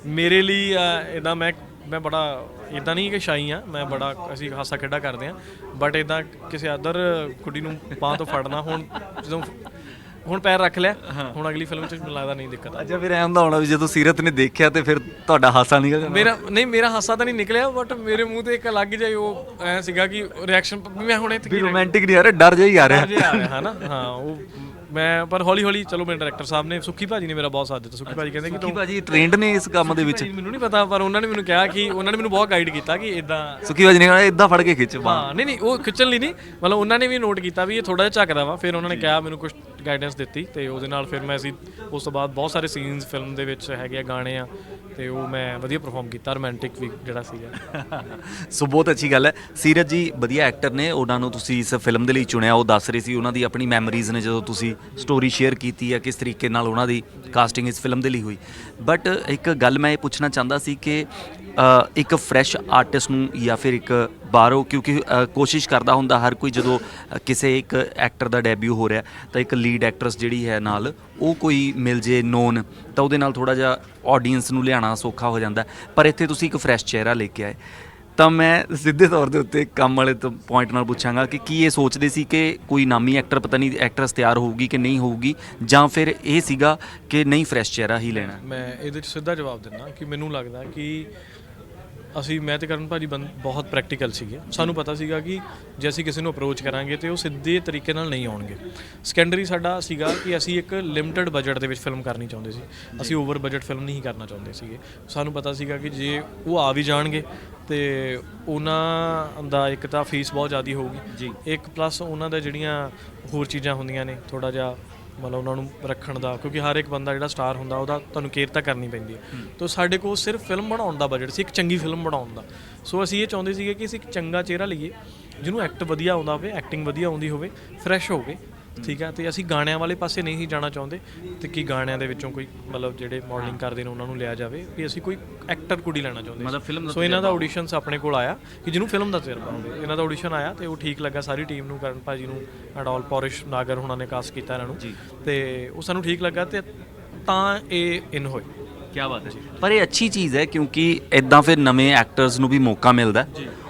ਮੇਰੇ ਲਈ ਇਦਾਂ ਮੈਂ ਮੈਂ ਬੜਾ ਇਦਾਂ ਨਹੀਂ ਕਿ ਸ਼ਾਈ ਆ ਮੈਂ ਬੜਾ ਅਸੀਂ ਹਾਸਾ ਖੇਡਾ ਕਰਦੇ ਆ ਬਟ ਇਦਾਂ ਕਿਸੇ ਅਦਰ ਕੁੜੀ ਨੂੰ ਬਾਹ ਤੋਂ ਫੜਨਾ ਹੁਣ ਜਦੋਂ ਹੁਣ ਪੈਰ ਰੱਖ ਲਿਆ। ਹੁਣ ਅਗਲੀ ਫਿਲਮ 'ਚ ਮੈਨੂੰ ਲੱਗਦਾ ਨਹੀਂ ਦਿੱਕਤ ਆ ਅੱਛਾ ਫਿਰ ਐਂ ਹੁੰਦਾ ਹੋਣਾ ਵੀ ਜਦੋਂ ਸੀਰਤ ਨੇ ਦੇਖਿਆ ਤੇ ਫਿਰ ਤੁਹਾਡਾ ਹਾਸਾ ਨਿਕਲ ਜਾਣਾ। ਮੇਰਾ ਨਹੀਂ ਮੇਰਾ ਹਾਸਾ ਤਾਂ ਨਹੀਂ ਨਿਕਲਿਆ ਬਟ ਮੇਰੇ ਮੂੰਹ ਤੇ ਇੱਕ ਅਲੱਗ ਜਿਹਾ ਉਹ ਐ ਸੀਗਾ ਕਿ ਰਿਐਕਸ਼ਨ ਮੈਂ ਹੁਣ ਇੱਥੇ ਵੀ ਰੋਮਾਂਟਿਕ ਨਹੀਂ ਆ ਰਿਹਾ ਡਰ ਜਿਹਾ ਹੀ ਆ ਰਿਹਾ। ਜੇ ਆ ਰਿਹਾ ਹਨਾ? ਹਾਂ ਉਹ ਮੈਂ ਪਰ ਹੌਲੀ ਹੌਲੀ ਚਲੋ ਮੇਰੇ ਡਾਇਰੈਕਟਰ ਸਾਹਿਬ ਨੇ ਸੁੱਖੀ ਭਾਜੀ ਨੇ ਮੇਰਾ ਬਹੁਤ ਸਾਥ ਦਿੱਤਾ। ਸੁੱਖੀ ਭਾਜੀ ਕਹਿੰਦੇ ਕਿ ਕੀ ਭਾਜੀ ਟ੍ਰੇਨਡ ਨੇ ਇਸ ਕੰਮ ਦੇ ਵਿੱਚ। ਮੈਨੂੰ ਨਹੀਂ ਪਤਾ ਪਰ ਉਹਨਾਂ ਨੇ ਮੈਨੂੰ ਕਿਹਾ ਕਿ ਉਹਨਾਂ ਨੇ ਮੈਨੂੰ ਬਹੁਤ ਗਾਈਡ ਕੀਤਾ ਕਿ ਇਦਾਂ ਸੁਖੀ ਭਾਜੀ ਨੇ ਕਹਿਣਾ ਇਦਾਂ ਫੜ ਕੇ ਖਿੱਚ। ਹਾਂ ਨਹੀਂ ਨਹੀਂ ਉਹ ਖਿੱਚਣ ਲਈ ਨਹੀਂ। ਮਤਲਬ ਉਹਨਾਂ ਨੇ ਵੀ ਨੋਟ ਕੀਤਾ ਵੀ ਇਹ ਥੋੜਾ ਜਿਹਾ ਝੱਕਦਾ ਵਾ। ਫਿਰ ਉਹਨਾਂ ਨੇ ਕਿਹਾ ਮੈਨੂੰ ਕੁਝ ਗਾਈਡੈਂਸ ਦਿੱਤੀ ਤੇ ਉਹਦੇ ਨਾਲ ਫਿਰ ਮੈਂ ਅਸੀਂ ਉਸ ਤੋਂ ਬਾਅਦ ਬਹੁਤ ਸਾਰੇ ਸੀਨਸ ਫਿਲਮ ਦੇ ਵਿੱਚ ਹੈਗੇ ਆ, ਗਾਣੇ ਆ, ਤੇ ਉਹ ਮੈਂ ਵਧੀਆ ਪਰਫਾਰਮ ਕੀਤਾ ਰੋਮਾਂਟਿਕ ਵੀ ਜਿਹੜਾ ਸੀਗਾ। ਸੋ ਬਹੁਤ ਅੱਛੀ ਗੱਲ ਹੈ। ਸੀਰਤ ਜੀ, ਵਧੀਆ ਐਕਟਰ ਨੇ, ਉਹਨਾਂ ਨੂੰ ਤੁਸੀਂ ਇਸ ਫਿਲਮ ਦੇ ਲਈ ਚੁਣਿਆ, ਉਹ ਦੱਸ ਰਹੇ ਸੀ ਉਹਨਾਂ ਦੀ ਆਪਣੀ ਮੈਮਰੀਜ਼ ਨੇ ਜਦੋਂ ਤੁਸੀਂ ਸਟੋਰੀ ਸ਼ੇਅਰ ਕੀਤੀ ਹੈ, ਕਿਸ ਤਰੀਕੇ ਨਾਲ ਉਹਨਾਂ ਦੀ ਕਾਸਟਿੰਗ ਇਸ ਫਿਲਮ ਦੇ ਲਈ ਹੋਈ। ਬਟ ਇੱਕ ਗੱਲ ਮੈਂ ਇਹ ਪੁੱਛਣਾ ਚਾਹੁੰਦਾ ਸੀ ਕਿ ਇੱਕ ਫਰੈਸ਼ ਆਰਟਿਸਟ ਨੂੰ ਜਾਂ ਫਿਰ ਇੱਕ ਬਾਹਰੋਂ ਕਿਉਂਕਿ ਅ, ਕੋਸ਼ਿਸ਼ ਕਰਦਾ ਹੁੰਦਾ ਹਰ ਕੋਈ ਜਦੋਂ ਅ, ਕਿਸੇ ਇੱਕ ਐਕਟਰ ਦਾ ਡੈਬਿਊ ਹੋ ਰਿਹਾ ਤਾਂ ਇੱਕ ਲੀਡ ਐਕਟਰਸ ਜਿਹੜੀ ਹੈ ਨਾਲ ਉਹ ਕੋਈ ਮਿਲ ਜੇ ਨੋਨ ਤਾਂ ਉਹਦੇ ਨਾਲ ਥੋੜਾ ਜਿਹਾ ਆਡੀਅנס ਨੂੰ ਲਿਆਉਣਾ ਸੌਖਾ ਹੋ ਜਾਂਦਾ। ਪਰ ਇੱਥੇ ਤੁਸੀਂ ਇੱਕ ਫਰੈਸ਼ ਚਿਹਰਾ ਲੈ ਕੇ ਆਏ। ਤਾਂ ਮੈਂ ਸਿੱਧੇ ਤੌਰ ਦੇ ਉੱਤੇ ਕੰਮ ਵਾਲੇ ਤੋਂ ਪੁਆਇੰਟ ਨਾਲ ਪੁੱਛਾਂਗਾ ਕਿ ਕੀ ਇਹ ਸੋਚਦੇ ਸੀ ਕਿ ਕੋਈ ਨਾਮੀ ਐਕਟਰ ਪਤਾ ਨਹੀਂ ਐਕਟਰਸ ਤਿਆਰ ਹੋਊਗੀ ਕਿ ਨਹੀਂ ਹੋਊਗੀ ਜਾਂ ਫਿਰ ਇਹ ਸੀਗਾ ਕਿ ਨਹੀਂ ਫਰੈਸ਼ ਚਿਹਰਾ ਹੀ ਲੈਣਾ? ਮੈਂ ਇਹਦੇ 'ਚ ਸਿੱਧਾ ਜਵਾਬ ਦਿੰਦਾ ਕਿ ਮੈਨੂੰ ਲੱਗਦਾ ਕਿ ਅਸੀਂ ਮੈਂ ਤੇ ਕਰਨ ਭਾਜੀ ਬੰ- ਬਹੁਤ ਪ੍ਰੈਕਟੀਕਲ ਸੀਗੇ। ਸਾਨੂੰ ਪਤਾ ਸੀਗਾ ਕਿ ਜੇ ਅਸੀਂ ਕਿਸੇ ਨੂੰ ਅਪਰੋਚ ਕਰਾਂਗੇ ਤੇ ਉਹ ਸਿੱਧੇ ਤਰੀਕੇ ਨਾਲ ਨਹੀਂ ਆਉਣਗੇ। ਸੈਕੰਡਰੀ ਸਾਡਾ ਸੀਗਾ ਕਿ ਅਸੀਂ ਇੱਕ ਲਿਮਟਿਡ ਬਜਟ ਦੇ ਵਿੱਚ ਫਿਲਮ ਕਰਨੀ ਚਾਹੁੰਦੇ ਸੀ। ਅਸੀਂ ਓਵਰ ਬਜਟ ਫਿਲਮ ਨਹੀਂ ਕਰਨਾ ਚਾਹੁੰਦੇ ਸੀਗੇ। ਸਾਨੂੰ ਪਤਾ ਸੀਗਾ ਕਿ ਜੇ ਉਹ ਆ ਵੀ ਜਾਣਗੇ ਤੇ ਉਹਨਾਂ ਦਾ ਇੱਕ ਤਾਂ ਫੀਸ ਬਹੁਤ ਜ਼ਿਆਦੀ ਹੋਊਗੀ। ਜੀ। ਇੱਕ ਪਲੱਸ ਉਹਨਾਂ ਦਾ ਜਿਹੜੀਆਂ ਹੋਰ ਚੀਜ਼ਾਂ ਹੁੰਦੀਆਂ ਨੇ ਥੋੜਾ ਜਿਹਾ ਮਤਲਬ ਉਹਨਾਂ ਨੂੰ ਰੱਖਣ ਦਾ ਕਿਉਂਕਿ ਹਰ ਇੱਕ ਬੰਦਾ ਜਿਹੜਾ ਸਟਾਰ ਹੁੰਦਾ ਉਹਦਾ ਤੁਹਾਨੂੰ ਕੇਅਰ ਤਾਂ ਕਰਨੀ ਪੈਂਦੀ ਹੈ। ਤਾਂ ਸਾਡੇ ਕੋਲ ਸਿਰਫ ਫਿਲਮ ਬਣਾਉਣ ਦਾ ਬਜਟ ਸੀ ਇੱਕ ਚੰਗੀ ਫਿਲਮ ਬਣਾਉਣ ਦਾ। ਸੋ ਅਸੀਂ ਇਹ ਚਾਹੁੰਦੇ ਸੀਗੇ ਕਿ ਅਸੀਂ ਇੱਕ ਚੰਗਾ ਚਿਹਰਾ ਲਈਏ ਜਿਹਨੂੰ ਐਕਟ ਵਧੀਆ ਆਉਂਦਾ ਹੋਵੇ ਐਕਟਿੰਗ ਵਧੀਆ ਆਉਂਦੀ ਹੋਵੇ ਫਰੈਸ਼ ਹੋਵੇ। ਠੀਕ ਹੈ ਤੇ ਅਸੀਂ ਗਾਣਿਆਂ ਵਾਲੇ ਪਾਸੇ ਨਹੀਂ ਸੀ ਜਾਣਾ ਚਾਹੁੰਦੇ ਤੇ ਕੀ ਗਾਣਿਆਂ ਦੇ ਵਿੱਚੋਂ ਕੋਈ ਮਤਲਬ ਜਿਹੜੇ ਮਾਡਲਿੰਗ ਕਰਦੇ ਨੇ ਉਹਨਾਂ ਨੂੰ ਲਿਆ ਜਾਵੇ ਵੀ ਅਸੀਂ ਕੋਈ ਐਕਟਰ ਕੁੜੀ ਲੈਣਾ ਚਾਹੁੰਦੇ ਮਤਲਬ film ਦਾ ਸੋ ਇਹਨਾਂ ਦਾ ਆਡੀਸ਼ਨਸ ਆਪਣੇ ਕੋਲ ਆਇਆ ਕਿ ਜਿਹਨੂੰ ਫਿਲਮ ਦਾ ਤਜਰਬਾ ਹੋਵੇ। ਇਹਨਾਂ ਦਾ ਆਡੀਸ਼ਨ ਆਇਆ ਤੇ ਉਹ ਠੀਕ ਲੱਗਾ ਸਾਰੀ ਟੀਮ ਨੂੰ ਕਰਨ ਭਾਜੀ ਨੂੰ ਅਡੋਲ ਪੌਰਿਸ਼ ਨਾਗਰ ਹੁਣਾਂ ਨੇ ਕਾਸਟ ਕੀਤਾ ਇਹਨਾਂ ਨੂੰ। ਤੇ ਉਹ ਸਾਨੂੰ ਠੀਕ ਲੱਗਾ ਤੇ ਤਾਂ ਇਹ ਇਨ ਹੋਏ। ਕੀ ਬਾਤ ਹੈ। ਪਰ ਇਹ ਅੱਛੀ ਚੀਜ਼ ਹੈ ਕਿਉਂਕਿ ਇਦਾਂ ਫਿਰ ਨਵੇਂ ਐਕਟਰਸ ਨੂੰ ਵੀ ਮੌਕਾ ਮਿਲਦਾ ਹੈ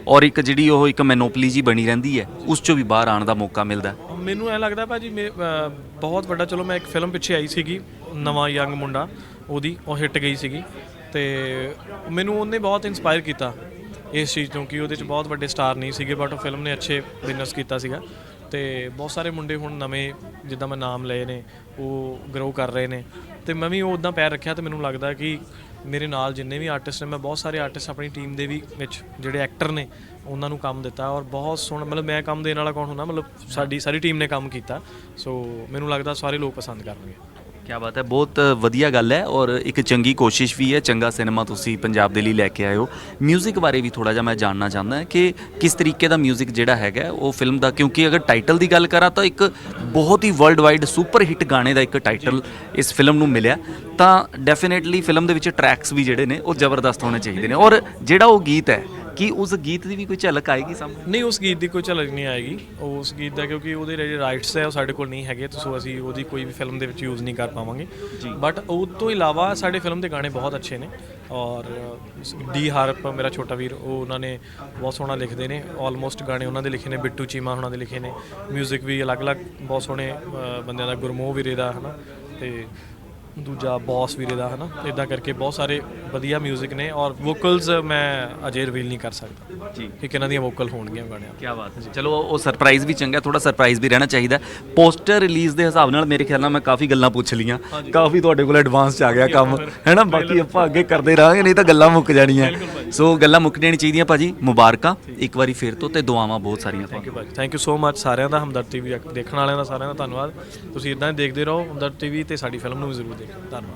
ਔਰ ਇੱਕ ਜਿਹੜੀ ਉਹ ਇੱਕ ਮੈਨੋਪਲੀ ਜੀ ਬਣੀ ਰਹਿੰਦੀ ਹੈ ਉਸ ਚੋਂ ਵੀ ਬਾਹਰ ਆਉਣ ਦਾ ਮੌਕਾ ਮਿਲਦਾ ਹੈ। ਮੈਨੂੰ ਐ ਲੱਗਦਾ ਭਾਜੀ, ਮੇ- ਅਹ, ਬਹੁਤ ਵੱਡਾ, ਚਲੋ ਮੈਂ ਇੱਕ ਫਿਲਮ ਪਿੱਛੇ ਆਈ ਸੀਗੀ, ਨਵਾਂ ਯੰਗ ਮੁੰਡਾ, ਉਹਦੀ, ਉਹ ਹਿੱਟ ਗਈ ਸੀਗੀ, ਤੇ ਮੈਨੂੰ ਉਹਨੇ ਬਹੁਤ ਇਨਸਪਾਇਰ ਕੀਤਾ ਇਸ ਚੀਜ਼ ਤੋਂ ਕਿ ਉਹਦੇ ਚ ਬਹੁਤ ਵੱਡੇ ਸਟਾਰ ਨਹੀਂ ਸੀਗੇ ਬਟ ਉਹ ਫਿਲਮ ਨੇ ਅੱਛੇ ਬਿਜ਼ਨਸ ਕੀਤਾ ਸੀਗਾ। ਤੇ ਬਹੁਤ ਸਾਰੇ ਮੁੰਡੇ ਹੁਣ ਨਵੇਂ, ਜਿੱਦਾਂ ਮੈਂ ਨਾਮ ਲਏ ਨੇ, ਉਹ ਗਰੋ ਕਰ ਰਹੇ ਨੇ, ਤੇ ਮੈਂ ਵੀ ਉਹ ਉਦਾਂ ਪੈਰ ਰੱਖਿਆ ਤੇ ਮੈਨੂੰ ਲੱਗਦਾ ਕਿ ਮੇਰੇ ਨਾਲ ਜਿੰਨੇ ਵੀ ਆਰਟਿਸਟ ਨੇ, ਮੈਂ ਬਹੁਤ ਸਾਰੇ ਆਰਟਿਸਟ ਆਪਣੀ ਟੀਮ ਦੇ ਵੀ ਵਿੱਚ ਜਿਹੜੇ ਐਕਟਰ ਨੇ, ਉਹਨਾਂ ਨੂੰ ਕੰਮ ਦਿੱਤਾ ਔਰ ਬਹੁਤ ਸੋਹਣਾ ਮਤਲਬ ਮੈਂ ਕੰਮ ਦੇਣ ਵਾਲਾ ਕੌਣ ਹੁੰਦਾ? ਮਤਲਬ ਸਾਡੀ ਸਾਰੀ ਟੀਮ ਨੇ ਕੰਮ ਕੀਤਾ। ਸੋ ਮੈਨੂੰ ਲੱਗਦਾ ਸਾਰੇ ਲੋਕ ਪਸੰਦ ਕਰਨਗੇ। ਕੀ ਬਾਤ ਹੈ ਬਹੁਤ ਵਧੀਆ ਗੱਲ ਹੈ ਔਰ ਇੱਕ ਚੰਗੀ ਕੋਸ਼ਿਸ਼ ਵੀ ਹੈ ਚੰਗਾ ਸਿਨੇਮਾ ਤੁਸੀਂ ਪੰਜਾਬ ਦੇ ਲਈ ਲੈ ਕੇ ਆਏ ਹੋ 뮤직 ਬਾਰੇ ਵੀ ਥੋੜਾ ਜਿਹਾ ਮੈਂ ਜਾਣਨਾ ਚਾਹੁੰਦਾ ਹਾਂ ਕਿ ਕਿਸ ਤਰੀਕੇ ਦਾ 뮤직 ਜਿਹੜਾ ਹੈਗਾ ਉਹ ਫਿਲਮ ਦਾ ਕਿਉਂਕਿ ਅਗਰ ਟਾਈਟਲ ਦੀ ਗੱਲ ਕਰਾਂ ਤਾਂ ਇੱਕ ਬਹੁਤ ਹੀ ਵਰਲਡ ਵਾਈਡ ਸੁਪਰ ਹਿੱਟ ਗਾਣੇ ਦਾ ਇੱਕ ਟਾਈਟਲ ਇਸ ਫਿਲਮ ਨੂੰ ਮਿਲਿਆ ਤਾਂ ਡੈਫੀਨਿਟਲੀ ਫਿਲਮ ਦੇ ਵਿੱਚ ਟਰੈਕਸ ਵੀ ਜਿਹੜੇ ਨੇ ਉਹ ਜ਼ਬਰਦਸਤ ਹੋਣੇ ਚਾਹੀਦੇ ਨੇ ਔਰ ਜਿਹੜਾ ਉਹ ਗੀਤ ਹੈ ਕਿ ਉਸ ਗੀਤ ਦੀ ਵੀ ਕੋਈ ਝਲਕ ਆਏਗੀ ਸਾਹਮਣੇ? ਨਹੀਂ ਉਸ ਗੀਤ ਦੀ ਕੋਈ ਝਲਕ ਨਹੀਂ ਆਏਗੀ। ਉਸ ਗੀਤ ਦਾ ਕਿਉਂਕਿ ਉਹਦੇ ਜਿਹੜੇ ਰਾਈਟਸ ਹੈ ਉਹ ਸਾਡੇ ਕੋਲ ਨਹੀਂ ਹੈਗੇ ਸੋ ਅਸੀਂ ਉਹਦੀ ਕੋਈ ਵੀ ਫਿਲਮ ਦੇ ਵਿੱਚ ਯੂਜ਼ ਨਹੀਂ ਕਰ ਪਾਵਾਂਗੇ। ਬਟ ਉਹ ਤੋਂ ਇਲਾਵਾ ਸਾਡੇ ਫਿਲਮ ਦੇ ਗਾਣੇ ਬਹੁਤ ਅੱਛੇ ਨੇ ਔਰ ਡੀ ਹਾਰਪ ਮੇਰਾ ਛੋਟਾ ਵੀਰ ਉਹ ਉਹਨਾਂ ਨੇ ਬਹੁਤ ਸੋਹਣਾ ਲਿਖਦੇ ਨੇ। ਆਲਮੋਸਟ ਗਾਣੇ ਉਹਨਾਂ ਦੇ ਲਿਖੇ ਨੇ ਬਿੱਟੂ ਚੀਮਾ ਉਹਨਾਂ ਦੇ ਲਿਖੇ ਨੇ। 뮤직 ਵੀ ਅਲੱਗ-ਅਲੱਗ ਬਹੁਤ ਸੋਹਣੇ ਬੰਦਿਆਂ ਦਾ ਗੁਰਮੋਹ ਵੀਰੇ ਦਾ ਹਨਾ। ਤੇ ਦੂਜਾ ਬੌਸ ਵੀਰੇ ਦਾ ਹਨਾ? ਇਦਾਂ ਕਰਕੇ ਬਹੁਤ ਸਾਰੇ ਵਧੀਆ 뮤직 ਨੇ ਔਰ ਵੋਕਲਸ ਮੈਂ ਅਜੇ ਰਿਵੀਲ ਨਹੀਂ ਕਰ ਸਕਦਾ। ਜੀ। ਕਿ ਕਿਹਨਾਂ ਦੀਆਂ ਵੋਕਲ ਹੋਣਗੀਆਂ ਗਾਣਿਆਂ ਕੀ ਬਾਤ ਹੈ ਚਲੋ ਉਹ ਸਰਪ੍ਰਾਈਜ਼ ਵੀ ਚੰਗਾ ਥੋੜਾ ਸਰਪ੍ਰਾਈਜ਼ ਵੀ ਰਹਿਣਾ ਚਾਹੀਦਾ। ਪੋਸਟਰ ਰਿਲੀਜ਼ ਦੇ ਹਿਸਾਬ ਨਾਲ ਮੇਰੇ ਖਿਆਲ ਨਾਲ ਮੈਂ ਕਾਫੀ ਗੱਲਾਂ ਪੁੱਛ ਲੀਆਂ ਕਾਫੀ ਤੁਹਾਡੇ ਕੋਲ ਐਡਵਾਂਸ ਚ ਆ ਗਿਆ ਕੰਮ ਹੈ। ਨਾ? ਬਾਕੀ ਆਪਾਂ ਅੱਗੇ ਕਰਦੇ ਰਹਾਂਗੇ ਨਹੀਂ ਤਾਂ ਗੱਲਾਂ ਮੁੱਕ ਜਾਣੀਆਂ। ਸੋ ਗੱਲਾਂ ਮੁੱਕ ਜਾਣੀ ਚਾਹੀਦੀਆਂ ਭਾਜੀ। ਮੁਬਾਰਕਾਂ। ਇੱਕ ਵਾਰੀ ਫੇਰ ਤੋਂ ਤੇ ਦੁਆਵਾਂ ਬਹੁਤ ਸਾਰੀਆਂ thank you thank you so much ਸਾਰਿਆਂ ਦਾ ਹਮਦਰਦ ਟੀਵੀ ਦੇਖਣ ਵਾਲਿਆਂ ਦਾ ਸਾਰਿਆਂ ਦਾ ਧੰਨਵਾਦ। ਤੁਸੀਂ ਇਦਾਂ ਹੀ ਦੇਖਦੇ ਰਹੋ ਹਮਦਰਦ ਟੀਵੀ ਤੇ ਸਾਡੀ ਫਿਲਮ ਨੂੰ ਵੀ ਜ਼ਰੂਰ ਦੇਖੋ ਧੰਨਵਾਦ।